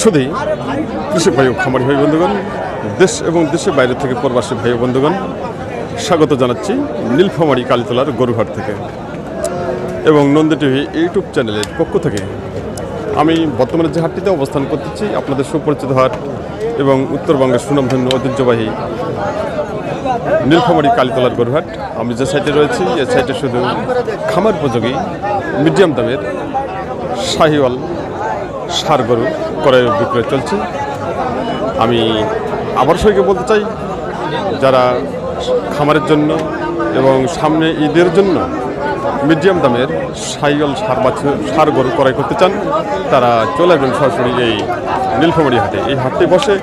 শুধুই কৃষক ভাই ও খামারি ভাই বন্ধুগণ, দেশ এবং দেশের বাইরে থেকে প্রবাসী ভাই বন্ধুগণ, স্বাগত জানাচ্ছি নীলফামারী কালীতলার গরুহাট থেকে। এবং নন্দী টিভি ইউটিউব চ্যানেলের পক্ষ থেকে। আমি বর্তমানে যে হাটটিতে অবস্থান করতেছি, আপনাদের সুপরিচিত হাট এবং উত্তরবঙ্গের সুনামধন্য ঐতিহ্যবাহী নীলফামারী কালীতলার গরুহাট। আমি যে সাইটে রয়েছি এই সাইটে শুধু খামার উপযোগী, মিডিয়াম দামের শাহিওয়াল সার গরু ক্রয় বিক্রয় চলছে। আমি আবার সবাইকে বলতে চাই, যারা খামারের জন্য এবং সামনে ঈদের জন্য মিডিয়াম দামের সাইকেল, সার বাছুর সার গরু ক্রয় করতে চান, তারা চলে আসবেন সরাসরি এই নীলফামারি হাটে। এই হাটটি বসে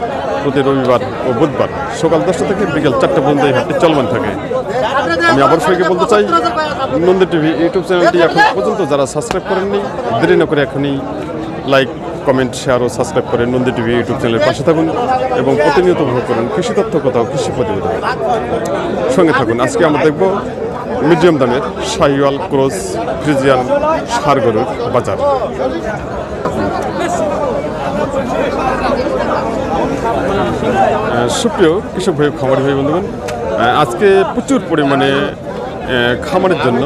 প্রতি রবিবার ও বুধবার সকাল দশটা থেকে বিকেল চারটে পর্যন্ত এই হাটটি চলমান থাকে। আমি আবার সবাইকে বলতে চাই, নন্দী টিভি ইউটিউব চ্যানেলটি এখন পর্যন্ত যারা সাবস্ক্রাইব করেননি, দেরি না করে এখনই লাইক, কমেন্ট, শেয়ার ও সাবস্ক্রাইব করে নন্দী টিভি ইউটিউব চ্যানেলের পাশে থাকুন এবং প্রতিনিয়ত উপভোগ করুন কৃষি তথ্য কোথাও, কৃষি প্রতিবেদন। সঙ্গে থাকুন, আজকে আমরা দেখব মিডিয়াম দামের শাহিওয়াল ক্রস ফ্রিজিয়ান, সার বাজার। সুপ্রিয় কৃষক ভাই, খামারি ভাই, বন্ধুগণ আজকে প্রচুর পরিমাণে খামারের জন্য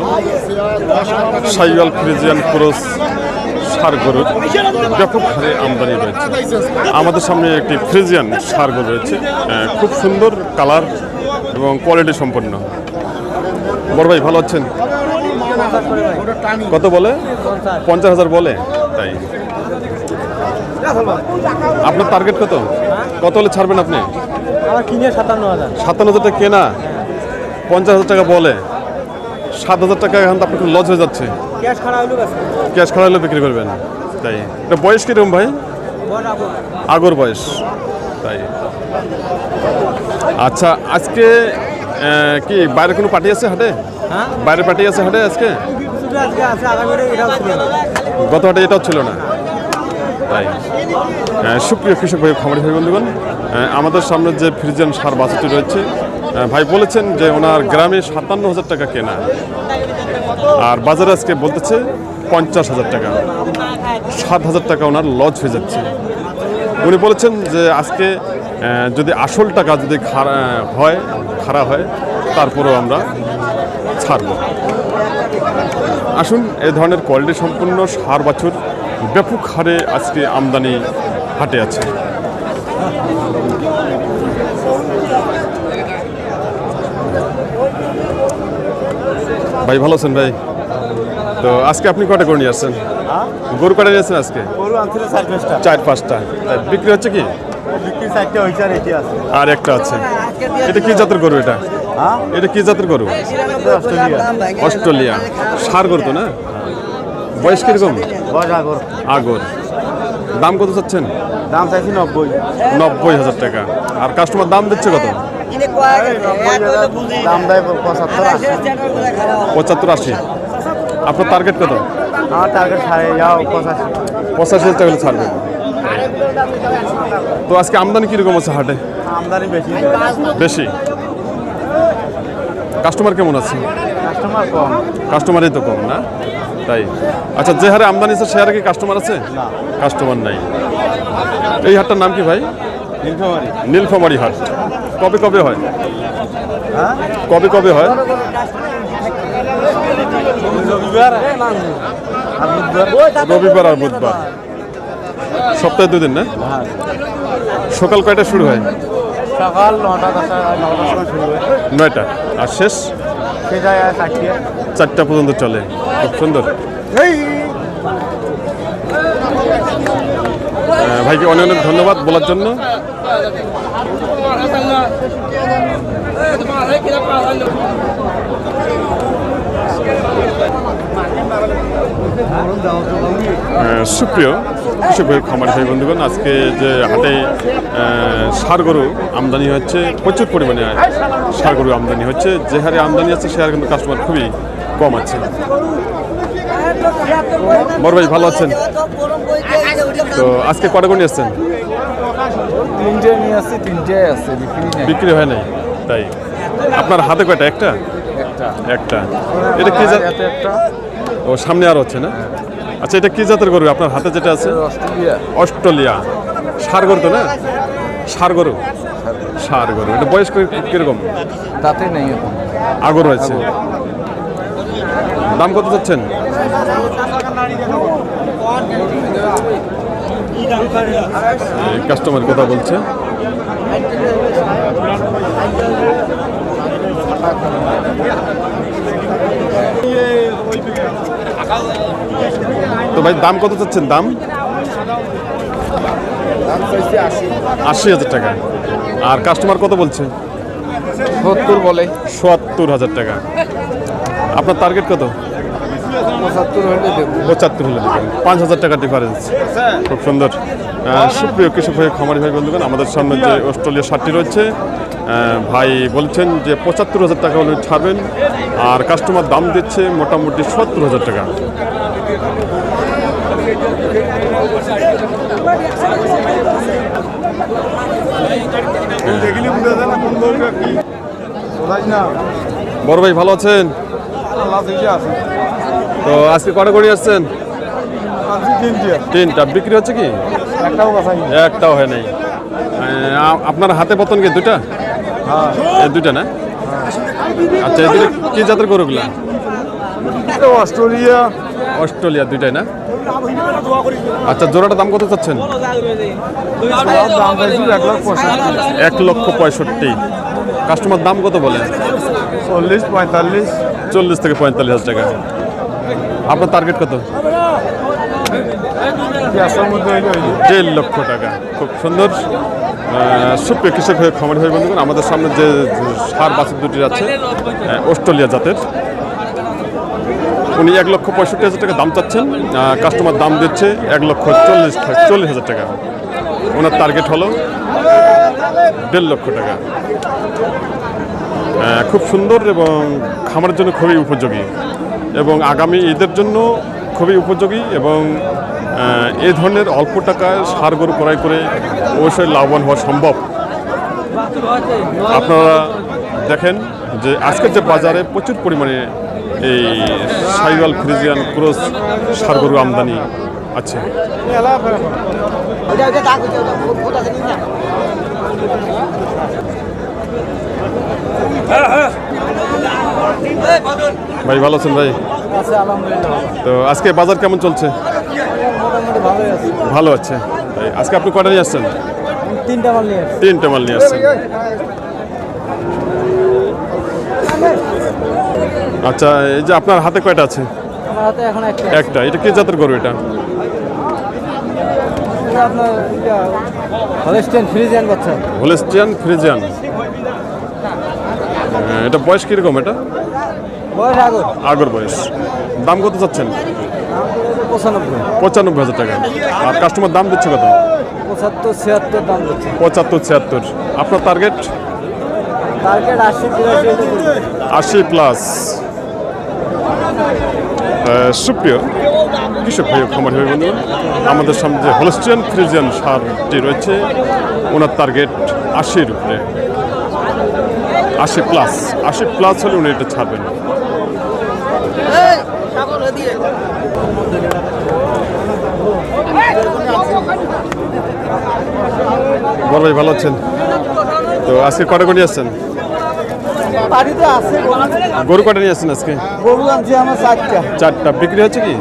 সাইওয়াল ফ্রিজিয়ান ক্রস সার গরুর ব্যাপক হারে আমদানি রয়েছে। আমাদের সামনে একটি ফ্রিজিয়ান সার গরু রয়েছে। খুব সুন্দর কালার এবং কোয়ালিটি সম্পন্ন। বড় ভাই ভালো আছেন? কত বলে? পঞ্চাশ হাজার বলে? তাই। আপনার টার্গেট কত? কত হলে ছাড়বেন আপনি? আমার কিনে সাতান্ন হাজার। সাতান্ন হাজার টাকা কেনা। পঞ্চাশ হাজার টাকা বলে। সাত হাজার টাকা এখন আপনার লস হয়ে যাচ্ছে। ক্যাশ খাওয়া হলে বিক্রি করবেন। তাই। এটা বয়স কীরকম ভাই? আগর। বয়স। তাই। আচ্ছা আজকে কি বাইরে কোনো পার্টি আছে হাটে? হ্যাঁ? বাইরে পার্টি আছে হাটে আজকে? গত হাটে এটাও ছিল না। তাই। সুপ্রিয় কৃষক ভাই খামারি ভাই বন্ধুগণ আমাদের সামনে যে ফ্রিজেন সার বাছুরটি রয়েছে ভাই বলেছেন যে ওনার গ্রামে সাতান্ন হাজার টাকা কেনা। আর বাজারে আজকে বলতেছে পঞ্চাশ হাজার টাকা। সাত হাজার টাকা ওনার লজ হয়ে যাচ্ছে। উনি বলেছেন যে আজকে যদি আসল টাকা যদি খারা হয় খারাপ হয়, তারপরেও আমরা ছাড়ব। আসুন এই ধরনের কোয়ালিটি সম্পূর্ণ সার, বাছুর ব্যাপক হারে আজকে আমদানি হাটে আছে। ভাই ভালো আছেন ভাই? তো আজকে আপনি কটা করে নিয়ে আসছেন? গরু কটা নিয়ে আসছেন আজকে? গরু আনছিল চার পাঁচটা। চার পাঁচটা। বিক্রি হচ্ছে কি? বিক্রি চারটে হয়েছে আর এটি আছে। আর একটা আছে। এটা কি জাতের গরু এটা? হ্যাঁ? এটা কি জাতের গরু? অস্ট্রেলিয়া। অস্ট্রেলিয়া। সার গরু তো না? বয়স কীরকম? আগর। আগর। দাম কত চাচ্ছেন? দাম চাইছি নব্বই। নব্বই হাজার টাকা। আর কাস্টমার দাম দিচ্ছে কত? দাম দেয় পঁচাত্তর আশি। পঁচাত্তর আশি। আপনার টার্গেট কত? আমার টার্গেট সাড়ে যাও পঁচাশি। পঁচাশি হাজার টাকা হলে ছাড়বেন তো আজকে আমদানি কীরকম আছে হাটে? আমদানি বেশি। বেশি? কাস্টমার কেমন আছে? কাস্টমার কম। কাস্টমারই তো কম না? তাই। আচ্ছা যে হারে আমদানি আছে সে হারে কি কাস্টমার আছে? কাস্টমার নাই। এই হাটটার নাম কি ভাই? নীলফামারি। নীলফামারি হাট। কবে কবে হয়? হ্যাঁ কবে কবে হয়? রবিবার আর বুধবার। রবিবার আর বুধবার সপ্তাহে দুদিন না? সকাল কয়টা শুরু হয়? সকাল নটা দশটা নটার সময় শুরু হয়। নয়টা। আর শেষ? চারটে চারটা পর্যন্ত চলে। খুব সুন্দর। ভাইকে অনেক অনেক ধন্যবাদ বলার জন্য। সুপ্রিয় কৃষক ভাই খামার ভাই বন্ধুগণ আজকে যে আহ, ষাঁড় গরু আমদানি হচ্ছে প্রচুর পরিমাণে ষাঁড় গরু আমদানি হচ্ছে। যে হারে আমদানি আছে সে হারে কিন্তু কাস্টমার খুবই কম আছে। বড় ভাই ভালো আছেন? তো আজকে কটা গরু নিয়ে আসছেন? তিনটে নিয়ে আসছি তিনটে আছে বিক্রি হয় নাই তাই। আপনার হাতে কয়টা একটা? একটা। এটা কি জাত? ও সামনে আর হচ্ছে না? আচ্ছা এটা কি জাতের গরু? আপনার হাতে যেটা আছে? অস্ট্রেলিয়া। অস্ট্রেলিয়া। সার গরু তো না? সার গরু? সার গরু। এটা বয়স কীরকম? তাতে নেই আগর রয়েছে দাম কত চাচ্ছেন? কাস্টমার কথা বলছে। তো ভাই দাম কত চাচ্ছেন? দাম? আশি হাজার টাকা। আর কাস্টমার কত বলছে? সত্তর বলে। সত্তর হাজার টাকা। আপনার টার্গেট কত? পঁচাত্তর হলে দেবেন পাঁচ হাজার টাকা ডিফারেন্স খুব সুন্দর। সুপ্রিয় কৃষক ভাই খামারি ভাই বন্ধুগণ আমাদের সামনে যে অস্ট্রেলিয়া শার্টটি রয়েছে ভাই বলছেন যে পঁচাত্তর হাজার টাকা হলে ছাড়বেন আর কাস্টমার দাম দিচ্ছে মোটামুটি সত্তর হাজার টাকা। বড় ভাই ভালো আছেন? তো আজকে কটা করে আসছেন? তিনটা। বিক্রি হচ্ছে কি? একটাও হয় নাই। আপনার হাতে পতন কি দুটা দুটা না? আচ্ছা এই দুটো কি জাতের গরুগুলা? অস্ট্রেলিয়া। অস্ট্রেলিয়া দুইটাই না? আচ্ছা জোড়াটা দাম কত চাচ্ছেন? এক লক্ষ পঁয়ষট্টি। কাস্টমার দাম কত বলে? চল্লিশ পঁয়তাল্লিশ। চল্লিশ থেকে পঁয়তাল্লিশ হাজার টাকা। আপনার টার্গেট কত? দেড় লক্ষ টাকা। খুব সুন্দর। সুপ্রিয় কৃষক হয়ে খামারি হয়ে বন্ধুগণ, আমাদের সামনে যে সার বাছুর দুটি আছে অস্ট্রেলিয়া জাতের, উনি এক লক্ষ পঁয়ষট্টি হাজার টাকা দাম চাচ্ছেন। কাস্টমার দাম দিচ্ছে এক লক্ষ চল্লিশ চল্লিশ হাজার টাকা। ওনার টার্গেট হলো দেড় লক্ষ টাকা। খুব সুন্দর এবং খামারের জন্য খুবই উপযোগী। এবং আগামী ঈদের জন্য খুবই উপযোগী এবং এ ধরনের অল্প টাকায় সার গরু ক্রয় করে অবশ্যই লাভবান হওয়া সম্ভব। আপনারা দেখেন যে আজকের যে বাজারে প্রচুর পরিমাণে এই সাইওয়াল ফ্রিজিয়ান ক্রস সার গরু আমদানি আছে। ওটা ওটা ভাই ভালো আছেন ভাই? তো আজকে বাজার কেমন চলছে? ভালো আছে। ভাই, আজকে আপনি কটা নিয়ে আসছেন? তিনটা মাল নিয়ে আসছি। তিনটে মাল নিয়ে আসছেন। আচ্ছা এই যে আপনার হাতে কয়টা আছে? একটা এটা কি জাতের গরু এটা? Holstein Friesian. হ্যাঁ, এটা বয়স কীরকম এটা? আগর? আগর বয়স। দাম কত চাচ্ছেন? পঁচানব্বই। হাজার টাকা। আর কাস্টমার দাম দিচ্ছে কত? পঁচাত্তর ছিয়াত্তর দাম দিচ্ছে। পঁচাত্তর ছিয়াত্তর। আপনার টার্গেট টার্গেট আশি আশি প্লাস সুপ্রিয় কৃষক ভাই খামার ভাই বন্ধু আমাদের সামনে যে হোলস্টিয়ান ফ্রিজিয়ান সারটি রয়েছে ওনার টার্গেট আশির উপরে। আশি প্লাস আশি প্লাস হলে উনি এটা ছাড়বেন। দিয়ে। বড় ভালো আছেন? তো আজকে কটা নিয়ে আসছেন? বাড়িতে আছে গরু। কটা নিয়ে আসছেন আজকে? গরু আনছি আমার চারটা। চারটা। বিক্রি হচ্ছে কি?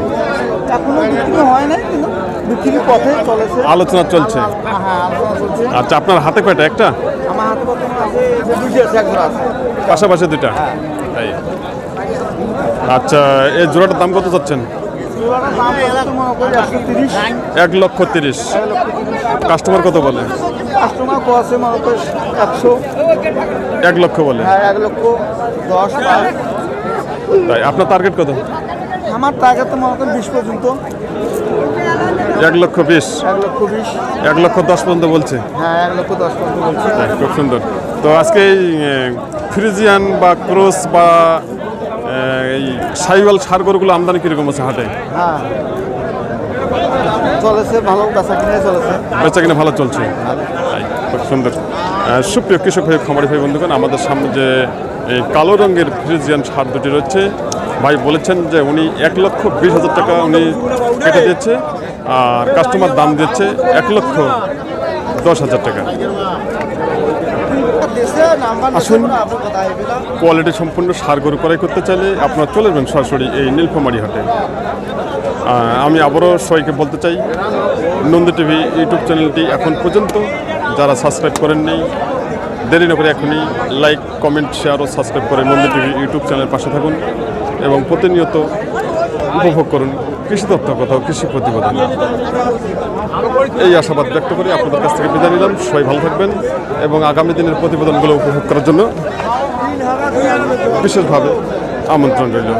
এখনও বিক্রি হয় নাই কিন্তু পথে চলেছে। হ্যাঁ আলোচনা চলছে। আচ্ছা আপনার হাতে কয়টা? একটা? আমার হাতে আছে দুইটা আছে পাশাপাশি দুইটা? তাই আচ্ছা এই জোড়াটার দাম কত চাচ্ছেন? এক লক্ষ তিরিশ। কাস্টমার কত বলে? এক লক্ষ বলে। এক লক্ষ দশ তাই আপনার টার্গেট কত? আমার টাকা তো মনে বিশ পর্যন্ত। এক লক্ষ বিশ। এক লক্ষ বিশ। এক লক্ষ দশ পর্যন্ত বলছে? হ্যাঁ এক লক্ষ দশ পর্যন্ত বলছি। খুব সুন্দর। তো আজকে ফ্রিজিয়ান বা ক্রস বা এই সাইওয়াল সার গরুগুলো আমদানি কীরকম আছে হাটে? হ্যাঁ। চলেছে ভালো বেচা কিনে চলেছে। বেচা কিনা ভালো চলছে? খুব সুন্দর। সুপ্রিয় কৃষক ভাই খামারি ভাই বন্ধুগণ আমাদের সামনে যে এই কালো রঙের ফ্রিজিয়ান সার দুটি রয়েছে ভাই বলেছেন যে উনি এক লক্ষ বিশ হাজার টাকা উনি কেটে দিচ্ছে আর কাস্টমার দাম দিচ্ছে এক লক্ষ দশ হাজার টাকা। আসুন। কোয়ালিটি সম্পূর্ণ সার গরু ক্রয় করতে চাইলে আপনারা চলে যাবেন সরাসরি এই নীলফামারি হাটে। আমি আবারও সবাইকে বলতে চাই নন্দী টিভি ইউটিউব চ্যানেলটি এখন পর্যন্ত যারা সাবস্ক্রাইব করেননি দেরি না করে এখনই লাইক কমেন্ট শেয়ার ও সাবস্ক্রাইব করে নন্দী টিভি ইউটিউব চ্যানেলের পাশে থাকুন এবং প্রতিনিয়ত উপভোগ করুন কৃষি তথ্য কথা কৃষি প্রতিবেদন। এই আশাবাদ ব্যক্ত করে আপনাদের কাছ থেকে বিদায় নিলাম। সবাই ভালো থাকবেন এবং আগামী দিনের প্রতিবেদনগুলো উপভোগ করার জন্য বিশেষভাবে আমন্ত্রণ রইল।